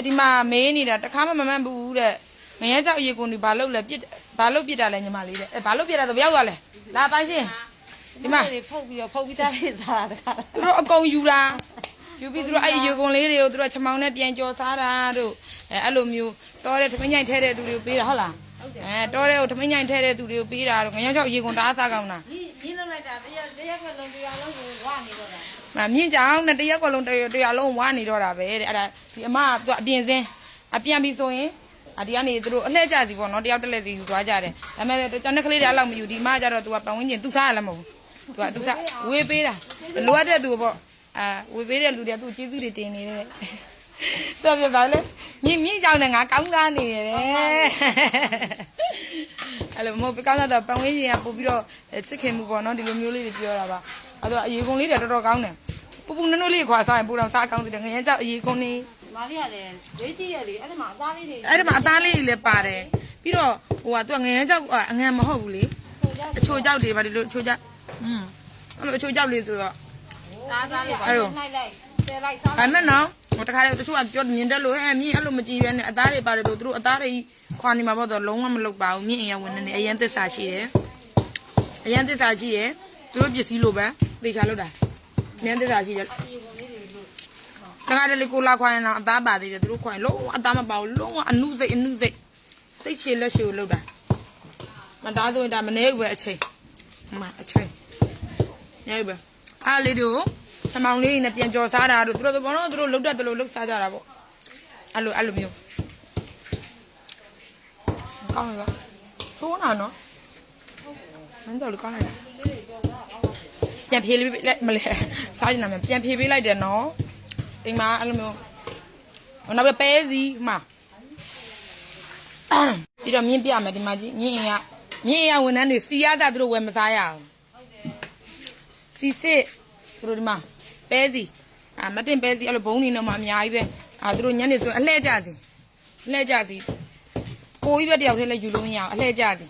ဒီမှာမေးနေတာတခါမှမမှန်ဘူးတဲ့ငရဲကြောက်ရေကုန်ဒီဘာလို့လဲပြစ်ဘာလို့ပြစ်တာလဲညီမလေးတဲ့အဲဘာလို့ပြစ်တာဆိုဘယ်ရောက်သွားလဲလာပိုင်းရှင်ဒီမှာတွေဖုတ်ပြီးတော့ဖုတ်ပြီးသားလေးစားတာတခါသူတို့အကုန်ယူတာယူပြီးသူတို့အဲ့ဒီရေကုန်လေးတွေကိုသူတို့ချမောင်းနဲ့ပြန်ကြော်စားတာတို့အဲအဲ့လိုမျိုးတောတဲ့ထမင်းညိုင်ထဲတဲ့သူတွေကိုပေးတာဟုတ်လား အဲတောတဲ့ကိုထမင်းညိုင်ထဲတဲ့သူတွေကိုပေးတာတို့ငရဲကြောက်ရေကုန်တအားစားကောင်းတာဒီဒီလောက်လိုက်တာတရားတရားကလုံးတရားလုံးကိုဝါနေတော့တာမမြင့်ကြောင်နဲ့တရက်ကွက်လုံးတရတရားလုံးဝါနေတော့တာပဲတဲ့အဲ့ဒါဒီအမကသူအပြင်စင်းအပြန်ပြီးဆိုရင်အဒီကနေသူတို့အလှည့်ကြစီပေါ့နော်တယောက်တစ်လက်စီယူသွားကြတယ်ဒါပေမဲ့တနက်ကလေးတွေအဲ့လောက်မယူဒီမကကြတော့သူကပတ်ဝန်းကျင်သူစားရလည်းမဟုတ်ဘူးသူကသူစားဝေးပေးတာလိုအပ်တဲ့သူပေါ့အာဝေးပေးတဲ့လူတွေကသူ့ကျေးဇူးတွေတင်နေတဲ့တော်ပြပါလေ မြင့်မြင့်ကြောင်နဲ့ငါကောင်းစားနေတယ်ပဲအဲ့လိုမဟုတ်ကောင်းတော့ပတ်ဝန်းကျင်ကပို့ပြီးတော့ချစ်ခင်မှုပေါ့နော်ဒီလိုမျိုးလေးတွေပြောတာပါအဲ့တော့အရေကုန်လေးတွေတော်တော်ကောင်းတယ်ပူပူနုနုလေးခွာစားရင်ပူတော့စားကောင်းတယ်ငရမ်းကြောက်အရေကုန်နေမာလေးကလည်းလေးကြီးရလေအဲ့ဒီမှာအသားလေးတွေအဲ့ဒီမှာအသားလေးတွေလည်းပါတယ်ပြီးတော့ဟိုကသူကငရမ်းကြောက်အငံမဟုတ်ဘူးလေဆိုကြအချိုကြောက်တွေပါဒီလိုအချိုကြောက်อืมအဲ့လိုအချိုကြောက်လေးဆိုတော့သားသားလေးပါအဲ့လိုနှိုက်လိုက်ဆယ်လိုက်စားဒါမဲ့နော်ဟိုတ ခါတည်းတချို့ကပြောမြင်တယ်လို့ဟဲ့မြင်အဲ့လိုမကြည့်ရဲနဲ့အသားတွေပါတယ်ဆိုသူတို့အသားတွေခွာနေမှာပေါ့တော့လုံးဝမလုပ်ပါဘူးမြင့်အင်ရဝင်နေအရင်သစ္စာရှိတယ်အရင်သစ္စာရှိတယ်သူတို့ပစ္စည်းလိုပဲသေချာလုပ်တာအရင်သစ္စာရှိတယ်တခါတလေကိုလာခွာရင်တော့အသားပါသေးတယ်သူတို့ခွာရင်လုံးဝအသားမပါဘူးလုံးဝအနုစိတ်အနုစိတ်စိတ်ရှည်လက်ရှည်ကိုလုပ်တာမသားဆိုရင်ဒါမနေဘူးပဲအချိန်မအချိန်နေပဲအားလေးတို့ ချမောင်လေးနဲ့ပြန်ကြော်စားတာတို့သူတို့ဘောတော့သူတို့လုတ်တတ်တယ်လို့လုတ်စားကြတာပေါ့အဲ့လိုအဲ့လိုမျိုးကောင်းရောသိုးနာနော်မင်းတို့လည်းကောင်းလိုက်တာပြန်ဖြေးလေးလိုက်မလဲစားချင်တာမြန်ပြန်ဖြေးပေးလိုက်တယ်နော်အိမ်မှာအဲ့လိုမျိုးဟိုနောက်ပြီးပဲစီမှာပြီးတော့မြင်းပြမယ်ဒီမှာကြီးမြင်းအိမ်ကမြင်းအိမ်ကဝန်ထမ်းတွေစီရတာသူတို့ဝယ်မစားရအောင်စီစစ်သူတို့ဒီမှာ ပဲစီအာမတင်ပဲစီအဲ့လိုဘုံနေတော့မှအများကြီးပဲအာသူတို့ညနေဆိုအလှဲ့ကြစီအလှဲ့ကြစီကိုကြီးပဲတယောက်တည်းလည်းယူလို့မရအောင်အလှဲ့ကြစီ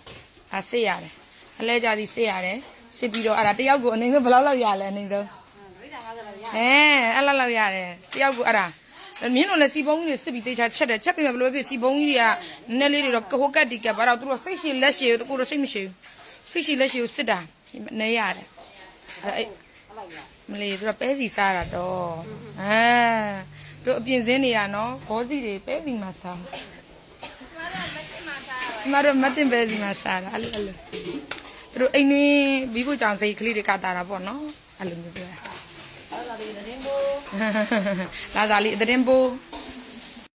အာစစ်ရတယ်အလှဲ့ကြစီစစ်ရတယ်စစ်ပြီးတော့အဲ့ဒါတယောက်ကိုအနေနဲ့ဘယ်လောက်လောက်ရလဲအနေနဲ့ဝိဒါ50လောက်ရအဲအဲ့လောက်လောက်ရတယ်တယောက်ကိုအဲ့ဒါမင်းတို့လည်းစီပုံးကြီးတွေစစ်ပြီးတေချာချက်တယ်ချက်ပြီးမှဘယ်လိုဖြစ်စီပုံးကြီးတွေကနည်းနည်းလေးတွေတော့ဟိုကတ်တီကပ်ဘာတော့သူတို့စိတ်ရှည်လက်ရှည်ကိုကိုတို့စိတ်မရှိဘူးစိတ်ရှည်လက်ရှည်ကိုစစ်တာနေရတယ်အဲ့အဲ့အဲ့လိုက်ရ မလေးသူတို့ပဲစီစားတာတော့အာတို့အပြင်စင်းနေရနော်ဘောစီတွေပဲစီမှာစားမတော်မတင်ပဲစီမှာစားတာအဲ့လိုအဲ့လိုသူတို့အိမ်နေဘီးဖို့ကြောင်စိတ်ကလေးတွေကတာတာပေါ့နော်အဲ့လိုမျိုးပြောတာအဲ့ဒါလေးသတင်းကိုလာသာလေးအသတင်းပိုး